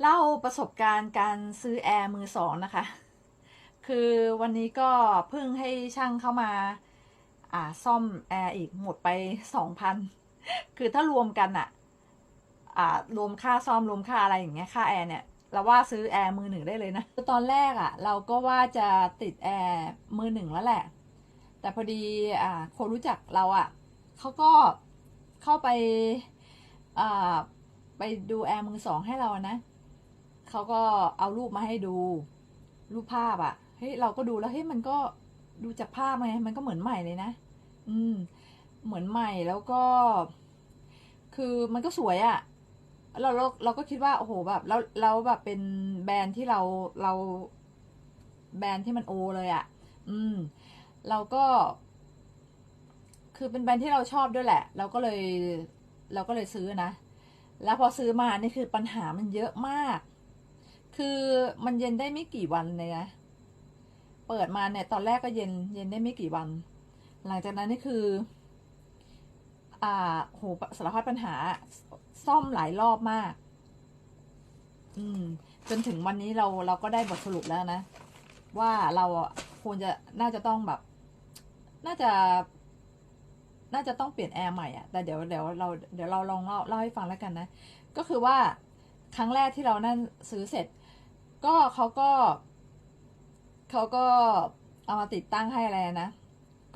เล่าประสบการณ์การซื้อแอร์มือสองนะคะ คือวันนี้ก็เพิ่งให้ช่างเข้ามาอ่าซ่อมแอร์อีกหมดไปสองพันคือถ้ารวมกันอะอ่ารวมค่าซ่อมรวมค่าอะไรอย่างเงี้ยค่าแอร์เนี่ยเราว่าซื้อแอร์มือหนึ่งได้เลยนะ ตอนแรกอะเราก็ว่าจะติดแอร์มือหนึ่งแล้วแหละ แต่พอดีอ่าคนรู้จักเราอะเขาก็เข้าไปอ่าไปดูแอร์มือสองให้เรานะ เขาก็เอารูปมาให้ดู รูปภาพอะเฮ้ยเราก็ดูแล้วเฮ้ยมันก็ดูจากภาพไงมันก็เหมือนใหม่เลยนะ อืม เหมือนใหม่แล้วก็ คือมันก็สวยอะเราเราเราก็คิดว่าโอ้โหแบบแล้วแล้วแบบเป็นแบรนด์ที่เราเราแบรนด์ที่มันโอเลยอะ อืม เราก็ คือเป็นแบรนด์ที่เราชอบด้วยแหละ เราก็เลย เราก็เลยซื้อนะ แล้วพอซื้อมานี่คือปัญหามันเยอะมาก คือมันเย็นได้ไม่กี่วันเลยนะ เปิดมาเนี่ย ตอนแรกก็เย็น เย็นได้ไม่กี่วัน หลังจากนั้นนี่คือ อ่าโหสารพัดปัญหา ซ่อมหลายรอบมาก อืม จนถึงวันนี้เราเราก็ได้บทสรุปแล้วนะ ว่าเราควรจะน่าจะต้องแบบ น่าจะ น่าจะต้องเปลี่ยนแอร์ใหม่อะแต่เดี๋ยวเดี๋ยวเราเดี๋ยวเราลองเล่าเล่าให้ฟังแล้วกันนะ ก็คือว่าครั้งแรกที่เรานั่นซื้อเสร็จ ก็เขาก็เขาก็เอามาติดตั้งให้อะไรนะ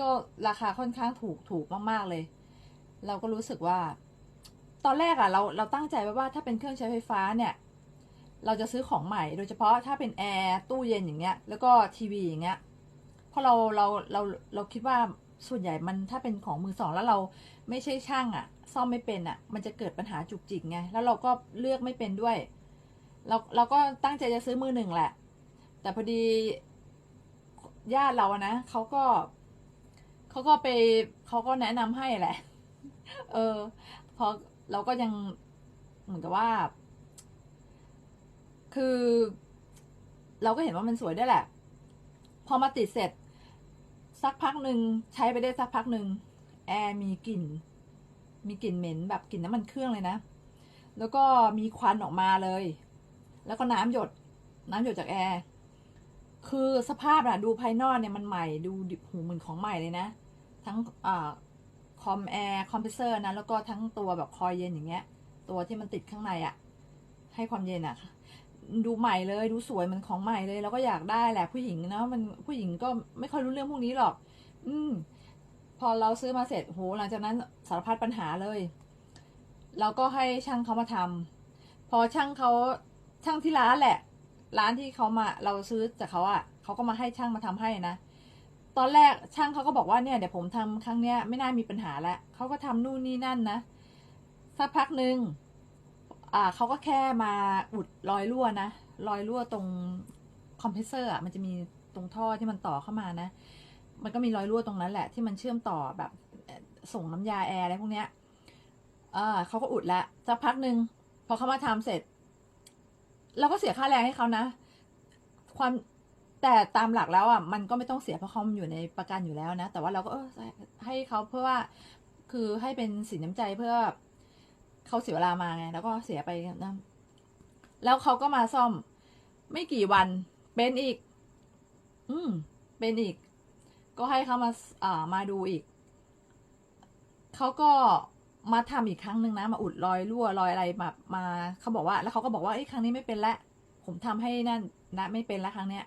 ก็ราคาค่อนข้างถูกถูกมาก ๆ เลย เราก็รู้สึกว่า ตอนแรกอะเราเราตั้งใจไว้ว่าถ้าเป็นเครื่องใช้ไฟฟ้าเนี่ย เราจะซื้อของใหม่ โดยเฉพาะถ้าเป็นแอร์ตู้เย็นอย่างเงี้ย แล้วก็ทีวีอย่างเงี้ยเพราะเราเราเราเราคิดว่าส่วนใหญ่มันถ้าเป็นของมือสองแล้วเราไม่ใช่ช่างอะซ่อมไม่เป็นอะมันจะเกิดปัญหาจุกจิกไงแล้วเราก็เลือกไม่เป็นด้วย เราเราก็ตั้งใจจะซื้อมือหนึ่งแหละ แต่พอดีญาติเราอะนะเขาก็เขาก็ไปเขาก็แนะนำให้แหละ เออพอเราก็ยังเหมือนกับว่า คือ เราก็เห็นว่ามันสวยได้แหละ พอมาติดเสร็จ สักพักหนึ่งใช้ไปได้สักพักหนึ่งแอร์มีกลิ่น มีกลิ่นเหม็นแบบกลิ่นน้ำมันเครื่องเลยนะ แล้วก็มีควันออกมาเลย แล้วก็น้ำหยด น้ำหยดจากแอร์คือสภาพอะดูภายนอกเนี่ยมันใหม่ดูหูเหมือนของใหม่เลยนะ ทั้งอคอมแอร์คอมเพรสเซอร์นะแล้วก็ทั้งตัวแบบคอยเย็นอย่างเงี้ย ตัวที่มันติดข้างในอะให้ความเย็นอะดูใหม่เลยดูสวยมันของใหม่เลยเราก็อยากได้แหละผู้หญิงเนาะมันผู้หญิงก็ไม่ค่อยรู้เรื่องพวกนี้หรอก อืม พอเราซื้อมาเสร็จโหหลังจากนั้นสารพัดปัญหาเลย เราก็ให้ช่างเขามาทำพอช่างเขา ช่างที่ร้านแหละ ร้านที่เขามาเราซื้อจากเขาอะ่ะเขาก็มาให้ช่างมาทำให้นะตอนแรกช่างเขาก็บอกว่าเนี่ยเดี๋ยวผมทำครั้งเนี้ยไม่น่ามีปัญหาแล้วเขาก็ทำนู่นนี่นั่นนะสักพักหนึ่งอ่าเขาก็แค่มาอุดรอยรั่วนะรอยรั่วตรงคอมเพรสเซอร์อะมันจะมีตรงท่อที่มันต่อเข้ามานะ มันก็มีรอยรั่วตรงนั้นแหละ ที่มันเชื่อมต่อแบบส่งน้ำยาแอร์อะไรพวกเนี้ยอ่าเขาก็อุดแล้วสักพักหนึ่งพอเขามาทำเสร็จ เราก็เสียค่าแรงให้เขานะ ความแต่ตามหลักแล้วอะมันก็ไม่ต้องเสียเพราะเขาอยู่ในประกันอยู่แล้วนะ แต่ว่าเราก็ให้เขาเพื่อว่าคือให้เป็นสินน้ำใจเพื่อเขาเสียเวลามาไง แล้วก็เสียไปนะแล้วเขาก็มาซ่อมไม่กี่วันเป็นอีก อืม เป็นอีก ก็ให้เขามาอ่ามาดูอีก เขาก็ มาทำอีกครั้งหนึ่งนะ มาอุดรอยรั่วรอยอะไรแบบมาเขาบอกว่า แล้วเขาก็บอกว่าไอ้ครั้งนี้ไม่เป็นแล้วผมทำให้นั่นนะไม่เป็นแล้วครั้งเนี้ย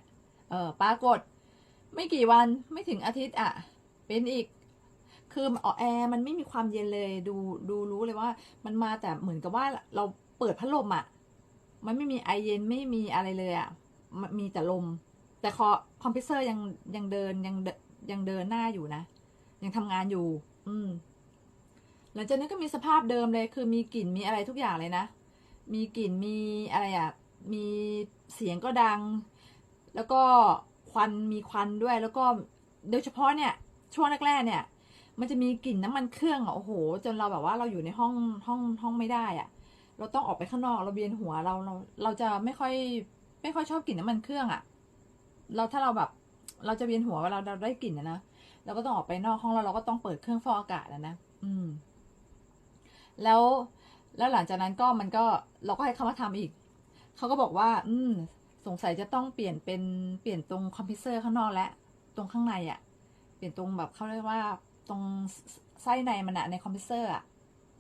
เออปรากฏ ไม่กี่วันไม่ถึงอาทิตย์อะ เป็นอีก คืออแอร์มันไม่มีความเย็นเลย ดูดูรู้เลยว่า มันมาแต่เหมือนกับว่าเราเปิดพัดลมอะ มันไม่มีไอเย็นไม่มีอะไรเลยอะมันมีแต่ลม แต่คอคอมพิวเซอร์ยังยังเดินยังยังเดินหน้าอยู่นะ ยังทำงานอยู่ อืม ลังจากนั้นก็มีสภาพเดิมเลย คือมีกลิ่นมีอะไรทุกอย่างเลยนะ มีกลิ่นมีอะไรอะ มีเสียงก็ดัง แล้วก็ควันมีควันด้วย แล้วก็โดยเฉพาะเนี่ยช่วงแรกๆเนี่ย มันจะมีกลิ่นน้ำมันเครื่องอะโอ้โห จนเราแบบว่าเราอยู่ในห้องห้องห้องไม่ได้อะ เราต้องออกไปข้างนอกเราเวียนหัวเราเราเราจะไม่ค่อยไม่ค่อยชอบกลิ่นน้ำมันเครื่องอะ เราถ้าเราแบบเราจะเวียนหัวเวลาเราได้กลิ่นอะนะเราก็ต้องออกไปนอกห้องแล้วเราก็ต้องเปิดเครื่องฟอกอากาศอะนะ อืม แล้วแล้วหลังจากนั้นก็มันก็เราก็ให้เขามาทำอีก เขาก็บอกว่า อืม สงสัยจะต้องเปลี่ยนเป็นเปลี่ยนตรงคอมพิวเซอร์ข้างนอกและ ตรงข้างในอะ่ะ เปลี่ยนตรงแบบเขาเรียกว่าตรงไส้ในมันอะในคอมพิวเซอร์อะ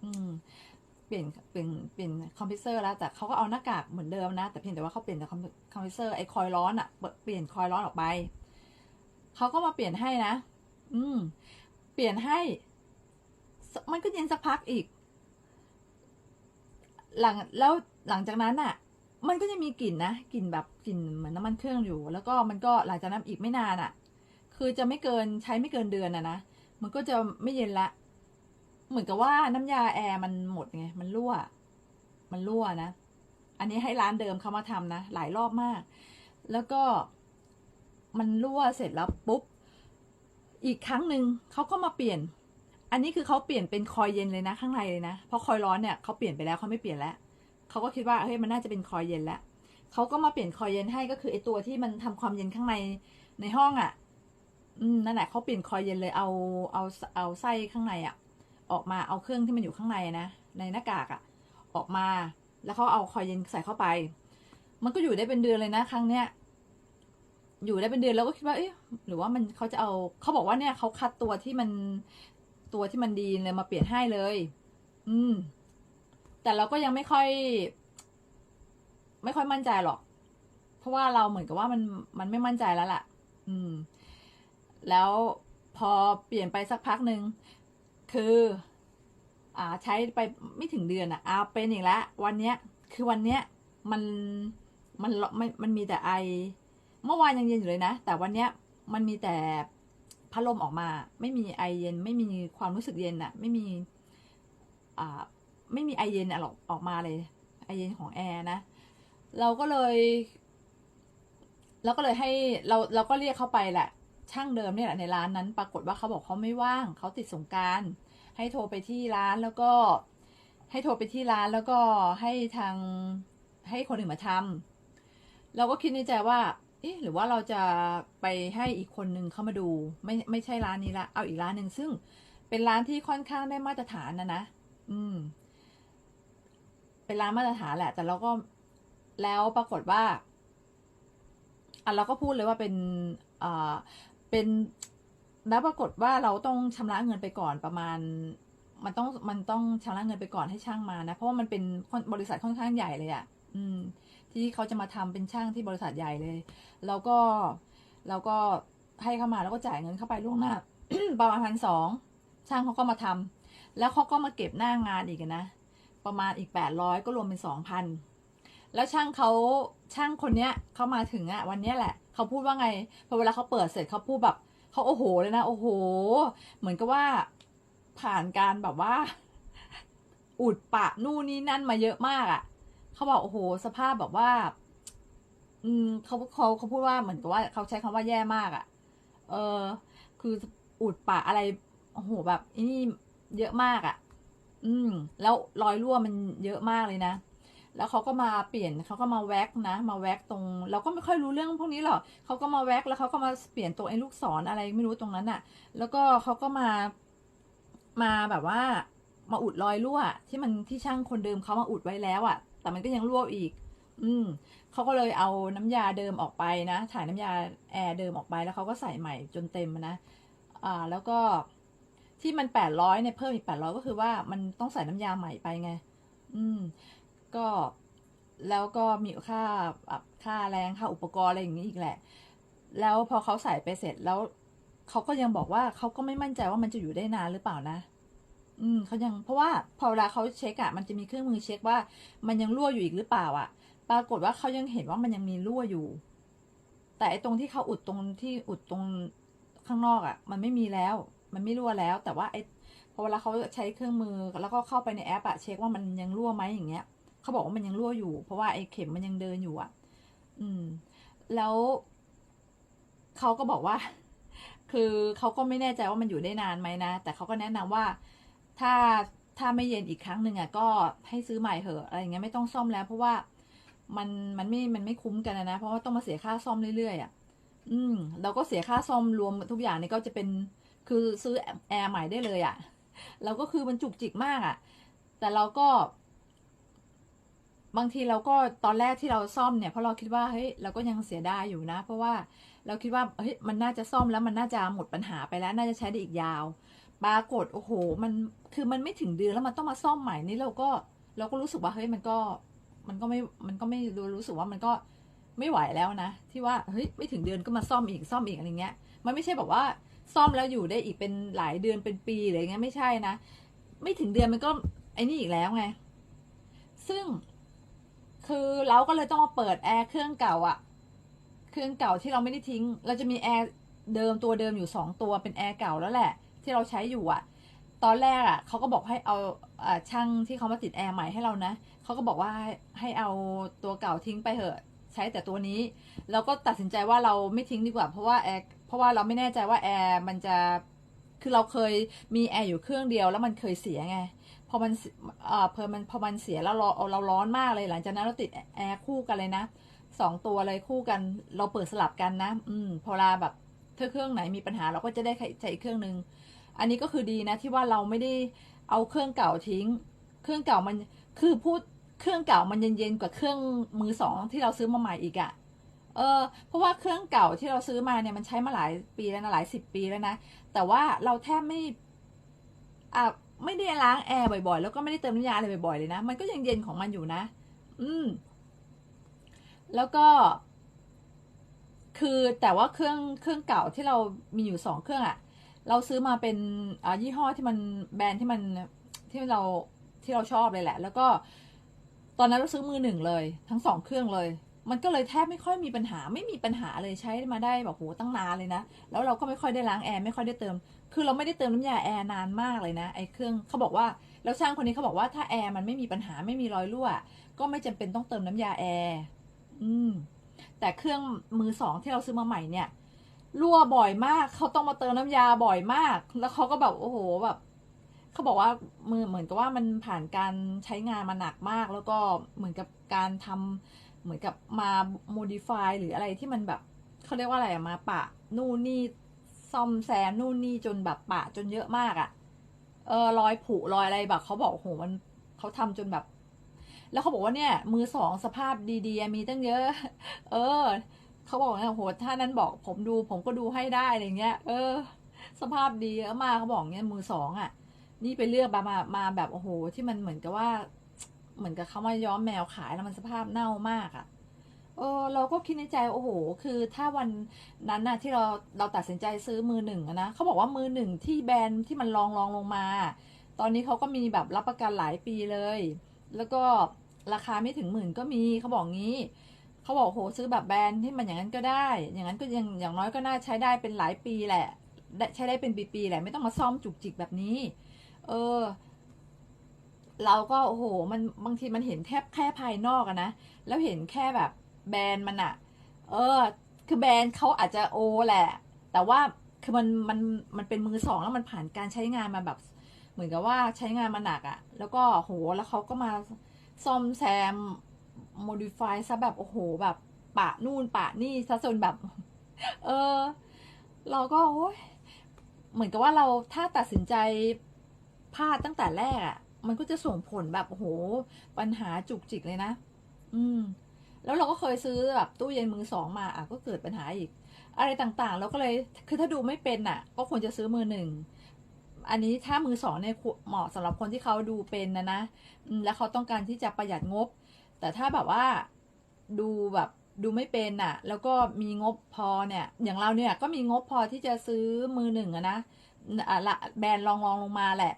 อืม เปลี่ยนเปลี่ยนเปลี่ยนคอมพิวเซอร์แล้วแต่เขาก็เอาหน้ากากเหมือนเดิมนะ แต่เพียงแต่ว่าเขาเปลี่ยนแต่คอมพิวเซอร์ไอ้คอยล์ร้อนอะเปลี่ยนคอยล์ร้อนออกไป เขาก็มาเปลี่ยนให้นะ อืม เปลี่ยนให้ มันก็เย็นสักพักอีก หลังแล้วหลังจากนั้นอะมันก็จะมีกลิ่นนะกลิ่นแบบกลิ่นเหมือนน้ำมันเครื่องอยู่ แล้วก็มันก็หลังจากนั้นอีกไม่นานอะคือจะไม่เกินใช้ไม่เกินเดือนอะนะมันก็จะไม่เย็นละ เหมือนกับว่าน้ำยาแอร์มันหมดไงมันรั่ว มันรั่วนะ อันนี้ให้ร้านเดิมเขามาทำนะหลายรอบมาก แล้วก็มันรั่วเสร็จแล้วปุ๊บอีกครั้งหนึ่งเขาก็มาเปลี่ยน อันนี้คือเขาเปลี่ยนเป็นคอยเย็นเลยนะ ข้างในเลยนะ เพราะคอยร้อนเนี่ยเขาเปลี่ยนไปแล้วเขาไม่เปลี่ยนแล้วเขาก็คิดว่าเฮ้ยมันน่าจะเป็นคอยเย็นแล้วเขาก็มาเปลี่ยนคอยเย็นให้ก็คือไอตัวที่มันทำความเย็นข้างในในห้องอะ่ะ อืมนั่นแหละเขาเปลี่ยนคอยเย็นเลยเอาเอาเอาไส้ข้างในอะ่ะ ออกมาเอาเครื่องที่มันอยู่ข้างในนะในหน้ากากอะ่ะ ออกมาแล้วเขาเอาคอยเย็นใส่เข้าไป มันก็อยู่ได้เป็นเดือนเลยนะครั้งเนี้ยอยู่ได้เป็นเดือนแล้วก็คิดว่าเอ๊ะหรือว่ามันเขาจะเอาเขาบอกว่าเนี่ยเขาคัดตัวที่มัน ตัวที่มันดีเลยมาเปลี่ยนให้เลย อืม แต่เราก็ยังไม่ค่อย ไม่ค่อยมั่นใจหรอก เพราะว่าเราเหมือนกับว่ามันมันไม่มั่นใจแล้วล่ะ อืม แล้วพอเปลี่ยนไปสักพักหนึ่งคือ อ่า ใช้ไปไม่ถึงเดือนอะอะเป็นอีกแล้ววันเนี้ย คือวันเนี้ย มันมันมันมันมีแต่ไอ เมื่อวานยังเย็นอยู่เลยนะ แต่วันเนี้ยมันมีแต่ พัดลมออกมา ไม่มีไอเย็น ไม่มีความรู้สึกเย็นอะไม่มีอ่าไม่มีไอเย็นอะหรอกออกมาเลย ไอเย็นของแอร์นะ เราก็เลยเราก็เลยให้เราเราก็เรียกเขาไปแหละ ช่างเดิมเนี่ยแหละในร้านนั้น ปรากฏว่าเขาบอกเขาไม่ว่างเขาติดสงการให้โทรไปที่ร้านแล้วก็ ให้โทรไปที่ร้านแล้วก็ให้ทางให้คนอื่นมาทำเราก็คิดในใจว่า เอ๊ะหรือว่าเราจะไปให้อีกคนนึงเข้ามาดู ไม่ไม่ใช่ร้านนี้ละ เอาอีกร้านหนึ่งซึ่งเป็นร้านที่ค่อนข้างได้มาตรฐานนะนะ อืม เป็นร้านมาตรฐานแหละ แต่เราก็แล้วปรากฏว่าอะเราก็พูดเลยว่าเป็นอ่าเป็นแล้วปรากฏว่าเราต้องชำระเงินไปก่อนประมาณ มันต้องมันต้องชำระเงินไปก่อนให้ช่างมานะ เพราะว่ามันเป็นบริษัทค่อนข้างใหญ่เลยอะ่ะ อืม ที่เขาจะมาทำเป็นช่างที่บริษัทใหญ่เลย แล้วก็เราก็ให้เข้ามาแล้วก็จ่ายเงินเข้าไปล่วงหน้าประมาณพันสองช่างเขาก็มาทำแล้วเขาก็มาเก็บหน้างานอีกนะประมาณอีกแปดร้อยก็รวมเป็นสองพันแล้วช่างเขาช่างคนเนี้ยเขามาถึงอะวันเนี้ยแหละเขาพูดว่าไงพอเวลาเขาเปิดเสร็จเขาพูดแบบเขาโอ้โหเลยนะ โอ้โห เหมือนกับว่าผ่านการแบบว่า อุดปะนู่นนี่นั่นมาเยอะมากอะ เขาบอกโอ้โหสภาพแบบว่า อืมเขาเขาเขาพูดว่าเหมือนกับว่าเขาใช้คำว่าแย่มากอะ่ะ เออ คืออุดปะอะไรโอ้โหแบบนี่เยอะมากอะ่ะ อืม แล้วรอยรั่วมันเยอะมากเลยนะแล้วเขาก็มาเปลี่ยนเขาก็มาแว็กนะ มาแว็กตรง เราก็ไม่ค่อยรู้เรื่องพวกนี้หรอกเขาก็มาแว็กแล้วเขาก็มาเปลี่ยนตัวไอ้ลูกศรออะไรไม่รู้ตรงนั้นอะ่ะแล้วก็เขาก็มา มาแบบว่า มาอุดรอยรั่ว ที่มันที่ช่างคนเดิมเขามาอุดไว้แล้วอะ่ะ แต่มันก็ยังรั่วอีก อืมเขาก็เลยเอาน้ำยาเดิมออกไปนะ ถ่ายน้ำยาแอร์เดิมออกไปแล้วเขาก็ใส่ใหม่จนเต็มนะ อ่า แล้วก็ที่มันแปดร้อยเนี่ยเพิ่มอีกแปดร้อยก็คือว่ามันต้องใส่น้ำยาใหม่ไปไง อืม ก็แล้วก็มีค่าค่าแรงค่าอุปกรณ์อะไรอย่างนี้อีกแหละ แล้วพอเขาใส่ไปเสร็จแล้วเขาก็ยังบอกว่าเขาก็ไม่มั่นใจว่ามันจะอยู่ได้นานหรือเปล่านะ อืมเขายังเพราะว่าพอเวลาเขาเช็คอะมันจะมีเครื่องมือเช็คว่า มันยังรั่วอยู่อีกหรือเปล่าอะปรากฏว่าเขายังเห็นว่ามันยังมีรั่วอยู่ แต่ไอ้ตรงที่เขาอุดตรงที่อุดตรงข้างนอกอะมันไม่มีแล้ว มันไม่รั่วแล้ว แต่ว่าไอ้พอเวลาเขาใช้เครื่องมือแล้วก็เข้าไปในแอปอะเช็คว่ามันยังรั่วไหมอย่างเงี้ยเขาบอกว่ามันยังรั่วอยู่ เพราะว่าไอ้เข็มมันยังเดินอยู่อะอืม แล้วเขาก็บอกว่า คือเขาก็ไม่แน่ใจว่ามันอยู่ได้นานไหมนะแต่เขาก็แนะนำว่า ถ้าถ้าไม่เย็นอีกครั้งหนึ่งอะก็ให้ซื้อใหม่เถอะอะไรอย่างเงี้ยไม่ต้องซ่อมแล้ว เพราะว่ามันมันไม่มันไม่คุ้มกันนะเพราะว่าต้องมาเสียค่าซ่อมเรื่อยๆอะอืมเราก็เสียค่าซ่อมรวมทุกอย่างนี่ก็จะเป็นคือซื้อแอร์ใหม่ได้เลยอะ เราก็คือมันจุกจิกมากอะ แต่เราก็ บางทีเราก็ตอนแรกที่เราซ่อมเนี่ยเพราะเราคิดว่าเฮ้ยเราก็ยังเสียดายอยู่นะ เพราะว่าเราคิดว่าเฮ้ยมันน่าจะซ่อมแล้วมันน่าจะหมดปัญหาไปแล้ว น่าจะใช้ได้อีกยาว ปรากฏโอ้โห มันคือมันไม่ถึงเดือนแล้วมันต้องมาซ่อมใหม่นี่เราก็เราก็รู้สึกว่าเฮ้ยมันก็มันก็ไม่มันก็ไม่รู้รู้สึกว่ามันก็ไม่ไหวแล้วนะ ที่ว่าเฮ้ยไม่ถึงเดือนก็มาซ่อมอีกซ่อมอีกอะไรเงี้ย มันไม่ใช่แบบว่าซ่อมแล้วอยู่ได้อีกเป็นหลายเดือนเป็นปีอะไรเงี้ยไม่ใช่นะ ไม่ถึงเดือนมันก็ไอ้นี่อีกแล้วไง ซึ่งคือเราก็เลยต้องมาเปิดแอร์เครื่องเก่าอะเครื่องเก่าที่เราไม่ได้ทิ้ง เราจะมีแอร์เดิมตัวเดิมอยู่สองตัวเป็นแอร์เก่าแล้วแหละ ที่เราใช้อยู่อะตอนแรกอะเขาก็บอกให้เอาอช่างที่เขามาติดแอร์ใหม่ให้เรานะเขาก็บอกว่าให้เอาตัวเก่าทิ้งไปเถอะใช้แต่ตัวนี้เราก็ตัดสินใจว่าเราไม่ทิ้งดีกว่า เพราะว่าแอร์เพราะว่าเราไม่แน่ใจว่าแอร์มันจะคือเราเคยมีแอร์อยู่เครื่องเดียวแล้วมันเคยเสียไงพอมันเอ่อเพอมันพอมันเสียแล้วเราเราร้อนมากเลยหลังจากนั้นเราติดแอร์คู่กันเลยนะสองตัวเลยคู่กัน เราเปิดสลับกันนะ อืมพอลาแบบถ้าเครื่องไหนมีปัญหาเราก็จะได้ใช้อีกเครื่องหนึ่ง อันนี้ก็คือดีนะที่ว่าเราไม่ได้เอาเครื่องเก่าทิ้ง เครื่องเก่ามันคือพูดเครื่องเก่ามันเย็นๆกว่าเครื่องมือสองที่เราซื้อมาใหม่อีกอะ่ะเออเพราะว่าเครื่องเก่าที่เราซื้อมาเนี่ยมันใช้มาหลายปีแล้วนะหลายสิบปีแล้วนะแต่ว่าเราแทบไม่อะไม่ได้ล้างแอร์บ่อยๆ แล้วก็ไม่ได้เติมน้ำยาอะไรบ่อยๆเลยนะ มันก็ยังเย็นของมันอยู่นะ อืม แล้วก็ คือแต่ว่าเครื่องเครื่องเก่าที่เรามีอยู่สองเครื่องอะ เราซื้อมาเป็นยี่ห้อที่มันแบรนด์ที่มันที่เราที่เราชอบเลยแหละ แล้วก็ตอนนั้นเราซื้อมือหนึ่งเลย ทั้งสองเครื่องเลย มันก็เลยแทบไม่ค่อยมีปัญหาไม่มีปัญหาเลยใช้มาได้แบบโหตั้งนานเลยนะ แล้วเราก็ไม่ค่อยได้ล้างแอร์ไม่ค่อยได้เติม คือเราไม่ได้เติมน้ำยาแอร์นานมากเลยนะไอ้เครื่องเขาบอกว่าแล้วช่างคนนี้เขาบอกว่าถ้าแอร์มันไม่มีปัญหาไม่มีรอยรั่วก็ไม่จำเป็นต้องเติมน้ำยาแอร์อืมแต่เครื่องมือสองที่เราซื้อมาใหม่เนี่ย รั่วบ่อยมาก เขาต้องมาเติมน้ำยาบ่อยมาก แล้วเขาก็แบบโอ้โหแบบเขาบอกว่ามือเหมือนกับว่ามันผ่านการใช้งานมาหนักมาก แล้วก็เหมือนกับการทำเหมือนกับมา modify หรืออะไรที่มันแบบเขาเรียกว่าอะไรมาปะนู่นนี่ซ่อมแซมนู่นนี่จนแบบปะจนเยอะมากอะเออรอยผุรอยอะไรแบบเขาบอกโอ้โหมันเขาทำจนแบบ แล้วเขาบอกว่าเนี่ย มือสองสภาพดีๆมีตั้งเยอะ เออ เขาบอกนะโหถ้านั้นบอกผมดู ผมก็ดูให้ได้อะไรเงี้ย เออ สภาพดีเยอมาเขาบอกเงี้ยมือสองอะ นี่ไปเลือกมามามาแบบโอ้โห ที่มันเหมือนกับว่า เหมือนกับเขามาย้อมแมวขายแล้วมันสภาพเน่ามากอะเออเราก็คิดในใจโอ้โห คือถ้าวันนั้นน่ะที่เราเราตัดสินใจซื้อมือหนึ่งนะเขาบอกว่ามือหนึ่งที่แบรนด์ที่มันลองลองลงมา ตอนนี้เขาก็มีแบบรับประกันหลายปีเลย แล้วก็ราคาไม่ถึงหมื่นก็มีเขาบอกงี้ เขาบอกโหซื้อแบบแบรนด์ที่มันอย่างนั้นก็ได้ อย่างนั้นก็ยังอย่างน้อยก็น่าใช้ได้เป็นหลายปีแหละใช้ได้เป็นปีๆแหละไม่ต้องมาซ่อมจุกจิกแบบนี้ เออ เราก็โอ้โห มันบางทีมันเห็นแค่แค่ภายนอกอะนะแล้วเห็นแค่แบบแบรนด์มันอะเออ คือแบรนด์เขาอาจจะโอแหละ แต่ว่าคือมันมันมันเป็นมือสองแล้วมันผ่านการใช้งานมาแบบ เหมือนกับว่าใช้งานมาหนักอะแล้วก็โหแล้วเขาก็มาซ่อมแซม modify ซะแบบโอ้โหแบบปะนู่นปะนี่ซะจนแบบ เออ เราก็โอ้ยเหมือนกับว่าเราถ้าตัดสินใจพลาดตั้งแต่แรกอะมันก็จะส่งผลแบบโอ้โห ปัญหาจุกจิกเลยนะ อืม แล้วเราก็เคยซื้อแบบตู้เย็นมือสองมาอะก็เกิดปัญหาอีก อะไรต่างๆแล้วก็เลยคือถ้าดูไม่เป็นอะ ก็ควรจะซื้อมือหนึ่งอันนี้ถ้ามือสองเนี่ยเหมาะสำหรับคนที่เขาดูเป็นนะนะแล้วเขาต้องการที่จะประหยัดงบ แต่ถ้าแบบว่าดูแบบดูไม่เป็นอะ แล้วก็มีงบพอเนี่ย อย่างเราเนี่ยก็มีงบพอที่จะซื้อมือหนึ่งอะนะละแบรนด์ลองลองลงมาแหละ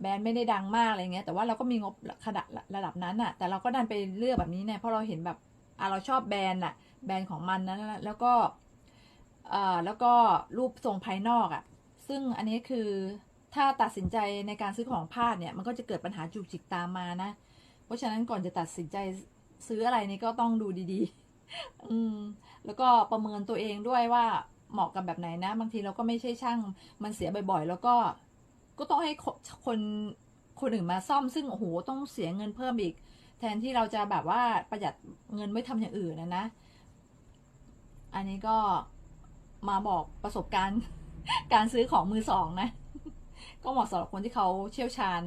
แบรนด์ไม่ได้ดังมากอะไรเงี้ย แต่ว่าเราก็มีงบขนาดระดับนั้นอะ แต่เราก็ดันไปเลือกแบบนี้เนี่ยเพราะเราเห็นแบบอะเราชอบแบรนด์อะแบรนด์ของมันนะแล้วก็เอ่อแล้วก็รูปทรงภายนอกอะซึ่งอันนี้คือถ้าตัดสินใจในการซื้อของพลาดเนี่ย มันก็จะเกิดปัญหาจุกจิกตามมานะ ราะฉะนั้นก่อนจะตัดสินใจซื้ออะไรนี่ก็ต้องดูดีๆ อืม แล้วก็ประเมินตัวเองด้วยว่าเหมาะกับแบบไหนนะ บางทีเราก็ไม่ใช่ช่าง มันเสียบ่อยๆ แล้วก็ ก็ต้องให้คนคนอื่นมาซ่อมซึ่งโอ้โหต้องเสียเงินเพิ่มอีก แทนที่เราจะแบบว่าประหยัดเงินไม่ทำอย่างอื่นนะนะ อันนี้ก็มาบอกประสบการณ์ การซื้อของมือสองนะ ก็เหมาะสำหรับคนที่เขาเชี่ยวชาญ